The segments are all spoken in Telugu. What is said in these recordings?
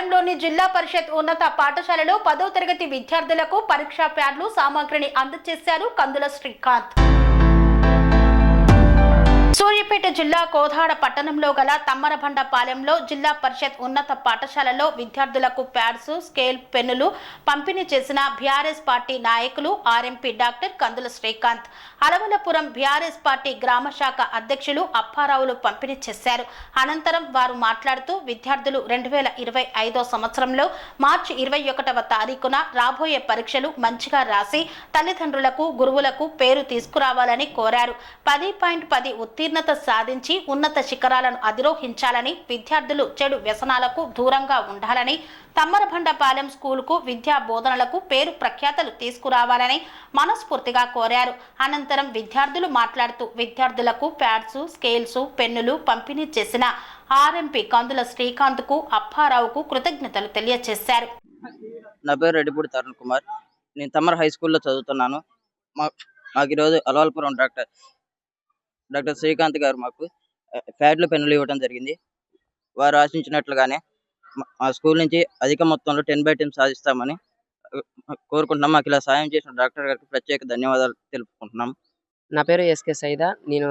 నగరంలోని జిల్లా పరిషత్ ఉన్నత పాఠశాలలో పదో తరగతి విద్యార్థులకు పరీక్షా ప్యాడ్లు సామాగ్రిని అందజేశారు కందుల శ్రీకాంత్. సూర్యాపేట జిల్లా కోదాడ పట్టణంలో గల తమ్మరబండ పాలెంలో జిల్లా పరిషత్ ఉన్నత పాఠశాలలో విద్యార్థులకు ప్యాడ్స్ స్కేల్ పెన్నులు పంపిణీ చేసిన బీఆర్ఎస్ పార్టీ నాయకులు RMP doctor Kandula Srikanth. Alavalapuram BRS party గ్రామ శాఖ అధ్యక్షులు అప్పారావులు పంపిణీ చేశారు. అనంతరం వారు మాట్లాడుతూ విద్యార్థులు రెండు వేల ఇరవై ఐదో సంవత్సరంలో మార్చి ఇరవై ఒకటవ తారీఖున రాబోయే పరీక్షలు మంచిగా రాసి తల్లిదండ్రులకు గురువులకు పేరు తీసుకురావాలని కోరారు. పది పాయింట్ పది ఉత్తీర్ణత సాధించి ఉన్నత శిఖరాలను అధిరోహించాలని విద్యార్థులు చెడు వ్యసనాలకు దూరంగా ఉండాలని తమ్మరబండపాలెం స్కూలుకు విద్యా బోధనలకు పేరు ప్రఖ్యాతలు తీసుకురావాలని మనస్ఫూర్తిగా కోరారు. అనంతరం విద్యార్థులు మాట్లాడుతూ విద్యార్థులకు ప్యాడ్స్ స్కేల్స్ పెన్నులు పంపిణీ చేసిన ఆర్ఎంపీ కందుల శ్రీకాంత్కు అప్పారావుకు కృతజ్ఞతలు తెలియజేశారు. నా పేరు రెడ్డిపూడి తరుణ్ కుమార్. నేను తమ్మర హై స్కూల్లో చదువుతున్నాను. మా మాకు ఈరోజు అలవాల్పురం డాక్టర్ డాక్టర్ శ్రీకాంత్ గారు మాకు ఆ, ప్యాడ్లు పెన్నులు ఇవ్వడం జరిగింది. వారు ఆశించినట్లుగానే మా- స్కూల్ నుంచి అధిక మొత్తంలో టెన్ బై టెన్ సాధిస్తామని కోరుకుంటున్నాం. మాకు ఇలా సాయం చేసిన డాక్టర్ గారికి ప్రత్యేక ధన్యవాదాలు తెలుపుకుంటున్నాం. నా పేరు ఎస్కే సైదా. నేను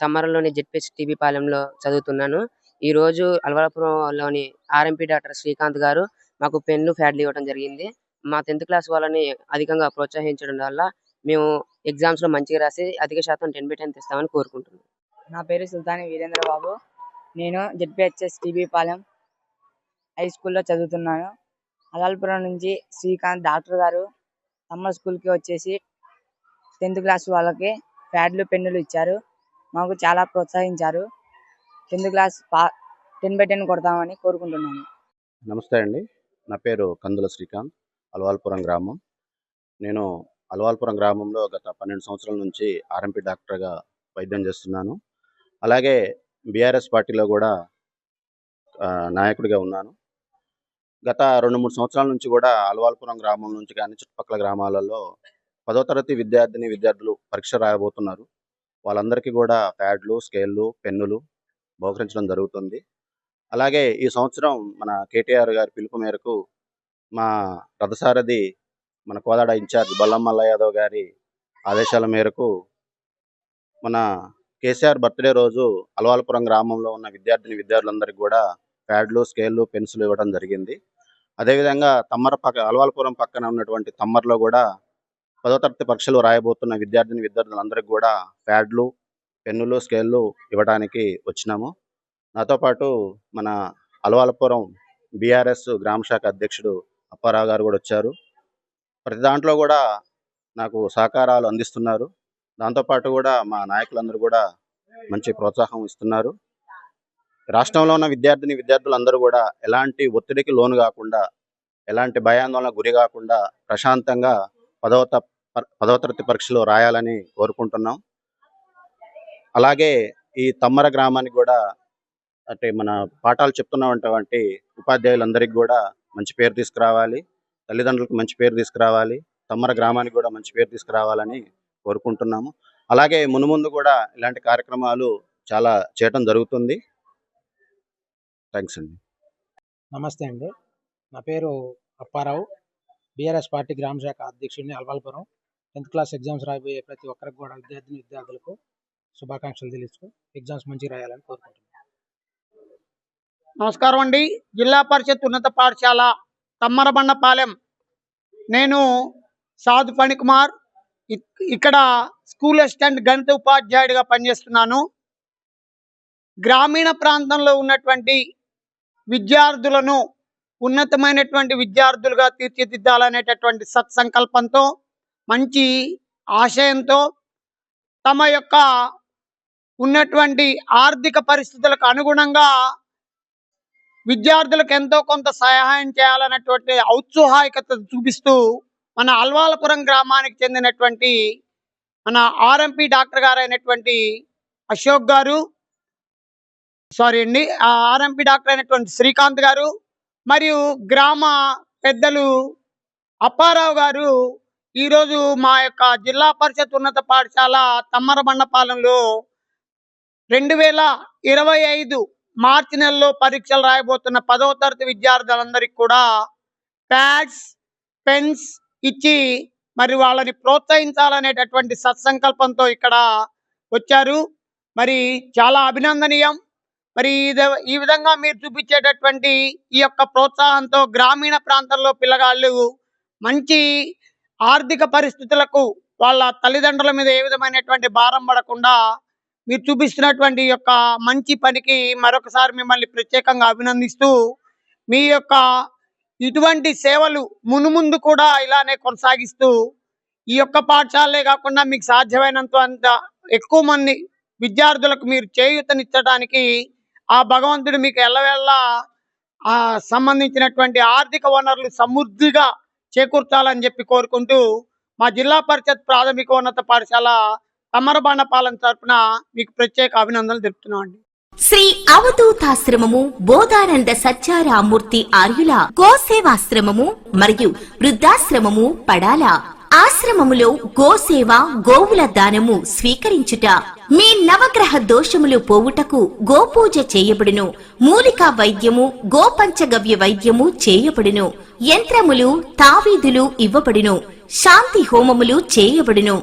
తమ్మరలోని జెడ్పిహెచ్ టీబీ పాలెంలో చదువుతున్నాను. ఈ రోజు అల్వలపురంలోని ఆర్ఎంపీ డాక్టర్ శ్రీకాంత్ గారు మాకు పెన్ను ఫ్యాడ్లు ఇవ్వడం జరిగింది. మా టెన్త్ క్లాస్ వాళ్ళని అధికంగా ప్రోత్సహించడం వల్ల మేము ఎగ్జామ్స్లో మంచిగా రాసి అధిక శాతం టెన్ బై టెన్ తెస్తామని కోరుకుంటున్నాను. నా పేరు సుల్తాని వీరేంద్ర బాబు. నేను జెడ్పిహెచ్ఎస్ టీబీ పాలెం హై స్కూల్లో చదువుతున్నాను. అలాల్పురం నుంచి శ్రీకాంత్ డాక్టర్ గారు సమ్మర్ స్కూల్కి వచ్చేసి టెన్త్ క్లాస్ వాళ్ళకి ప్యాడ్లు పెన్నులు ఇచ్చారు. మాకు చాలా ప్రోత్సహించారు. టెన్త్ క్లాస్ పా టెన్ బై టెన్ కొడతామని కోరుకుంటున్నాను. నమస్తే అండి. నా పేరు కందుల శ్రీకాంత్ అలవాల్పురం గ్రామం. నేను అలవాల్పురం గ్రామంలో గత పన్నెండు సంవత్సరాల నుంచి ఆర్ఎంపీ డాక్టర్గా వైద్యం చేస్తున్నాను. అలాగే బీఆర్ఎస్ పార్టీలో కూడా నాయకుడిగా ఉన్నాను. గత రెండు మూడు సంవత్సరాల నుంచి కూడా అలవాల్పురం గ్రామం నుంచి కానీ చుట్టుపక్కల గ్రామాలలో పదో తరగతి విద్యార్థిని విద్యార్థులు పరీక్ష రాయబోతున్నారు. వాళ్ళందరికీ కూడా ప్యాడ్లు స్కేళ్ళు పెన్నులు బహుకరించడం జరుగుతుంది. అలాగే ఈ సంవత్సరం మన కేటీఆర్ గారి పిలుపు మేరకు మా రథసారథి మన కోదాడ ఇన్ఛార్జ్ బల్లమ్మల్ల యాదవ్ గారి ఆదేశాల మేరకు మన కేసీఆర్ బర్త్డే రోజు అలవాలపురం గ్రామంలో ఉన్న విద్యార్థిని విద్యార్థులందరికీ కూడా ప్యాడ్లు స్కేళ్ళు పెన్సిల్ ఇవ్వడం జరిగింది. అదేవిధంగా తమ్మర పక్క అలవాలపురం పక్కన ఉన్నటువంటి తమ్మర్లో కూడా పదో తరగతి పరీక్షలు రాయబోతున్న విద్యార్థిని విద్యార్థులందరికీ కూడా ప్యాడ్లు పెన్నులు స్కేళ్ళు ఇవ్వడానికి వచ్చినాము. నాతో పాటు మన అలవాలపురం బీఆర్ఎస్ గ్రామ శాఖ అధ్యక్షుడు అప్పారావు గారు కూడా వచ్చారు. ప్రతి దాంట్లో కూడా నాకు సహకారాలు అందిస్తున్నారు. దాంతోపాటు కూడా మా నాయకులందరూ కూడా మంచి ప్రోత్సాహం ఇస్తున్నారు. రాష్ట్రంలో ఉన్న విద్యార్థిని విద్యార్థులందరూ కూడా ఎలాంటి ఒత్తిడికి లోను కాకుండా ఎలాంటి భయాందోళన గురి కాకుండా ప్రశాంతంగా పదవ పదవ తరగతి పరీక్షలో రాయాలని కోరుకుంటున్నాం. అలాగే ఈ తమ్మర గ్రామానికి కూడా అంటే మన పాఠాలు చెప్తున్నటువంటి ఉపాధ్యాయులందరికీ కూడా మంచి పేరు తీసుకురావాలి. తల్లిదండ్రులకు మంచి పేరు తీసుకురావాలి. తమ్మర గ్రామానికి కూడా మంచి పేరు తీసుకురావాలని కోరుకుంటున్నాము. అలాగే మునుముందు కూడా ఇలాంటి కార్యక్రమాలు చాలా చేయటం జరుగుతుంది. థ్యాంక్స్ అండి. నమస్తే అండి. నా పేరు అప్పారావు. బీఆర్ఎస్ పార్టీ గ్రామ శాఖ అధ్యక్షుడిని అల్వాల్పురం. టెన్త్ క్లాస్ ఎగ్జామ్స్ రాబోయే ప్రతి ఒక్కరికి కూడా విద్యార్థిని విద్యార్థులకు శుభాకాంక్షలు తెలుస్తూ ఎగ్జామ్స్ మంచిగా రాయాలని కోరుకుంటున్నాను. నమస్కారం అండి. జిల్లా పరిషత్ ఉన్నత పాఠశాల తమ్మరబండపాలెం నేను సాధు ఫణికుమార్. ఇక్కడ స్కూల్ అసిస్టెంట్ గణిత ఉపాధ్యాయుడిగా పనిచేస్తున్నాను. గ్రామీణ ప్రాంతంలో ఉన్నటువంటి విద్యార్థులను ఉన్నతమైనటువంటి విద్యార్థులుగా తీర్చిదిద్దాలనేటటువంటి సత్సంకల్పంతో మంచి ఆశయంతో తమ యొక్క ఉన్నటువంటి ఆర్థిక పరిస్థితులకు అనుగుణంగా విద్యార్థులకు ఎంతో కొంత సహాయం చేయాలన్నటువంటి ఔత్సాహికత చూపిస్తూ మన అల్వాలపురం గ్రామానికి చెందినటువంటి మన ఆర్ఎంపీ డాక్టర్ గారు అయినటువంటి అశోక్ గారు సారీ అండి ఆర్ఎంపీ డాక్టర్ అయినటువంటి శ్రీకాంత్ గారు మరియు గ్రామ పెద్దలు అప్పారావు గారు ఈరోజు మా యొక్క జిల్లా పరిషత్ ఉన్నత పాఠశాల తమ్మరబండపాలెంలో రెండు వేల ఇరవై ఐదు మార్చి నెలలో పరీక్షలు రాయబోతున్న పదవ తరగతి విద్యార్థులందరికీ కూడా ప్యాడ్స్ పెన్స్ ఇచ్చి మరి వాళ్ళని ప్రోత్సహించాలనేటటువంటి సత్సంకల్పంతో ఇక్కడ వచ్చారు. మరి చాలా అభినందనీయం. మరి ఈ విధంగా మీరు చూపించేటటువంటి ఈ యొక్క ప్రోత్సాహంతో గ్రామీణ ప్రాంతాల్లో పిల్లగాళ్ళు మంచి ఆర్థిక పరిస్థితులకు వాళ్ళ తల్లిదండ్రుల మీద ఏ విధమైనటువంటి భారం పడకుండా మీరు చూపిస్తున్నటువంటి యొక్క మంచి పనికి మరొకసారి మిమ్మల్ని ప్రత్యేకంగా అభినందిస్తూ మీ యొక్క ఇటువంటి సేవలు మునుముందు కూడా ఇలానే కొనసాగిస్తూ ఈ యొక్క పాఠశాలే కాకుండా మీకు సాధ్యమైనంత అంత ఎక్కువ మంది విద్యార్థులకు మీరు చేయూతనిచ్చడానికి ఆ భగవంతుడు మీకు ఎల్లవేళ్ళ ఆ సంబంధించినటువంటి ఆర్థిక వనరులు సమృద్ధిగా చేకూర్చాలని చెప్పి కోరుకుంటూ మా జిల్లా పరిషత్ ప్రాథమిక ఉన్నత పాఠశాల పాలన తరపున మీకు ప్రత్యేక అభినందనలు తెలుపుతున్నాం అండి. శ్రీ అవధూతాశ్రమము బోధానంద సత్యారామూర్తి ఆర్యుల గోసేవాశ్రమము మరియు వృద్ధాశ్రమము పడాల ఆశ్రమములో గోసేవ గోవుల దానము స్వీకరించుట. మీ నవగ్రహ దోషములు పోవుటకు గోపూజ చేయబడును. మూలికా వైద్యము గోపంచగవ్య వైద్యము చేయబడును. యంత్రములు తావీదులు ఇవ్వబడును. శాంతి హోమములు చేయబడును.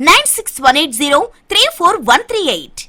Nine six one eight zero three four one three eight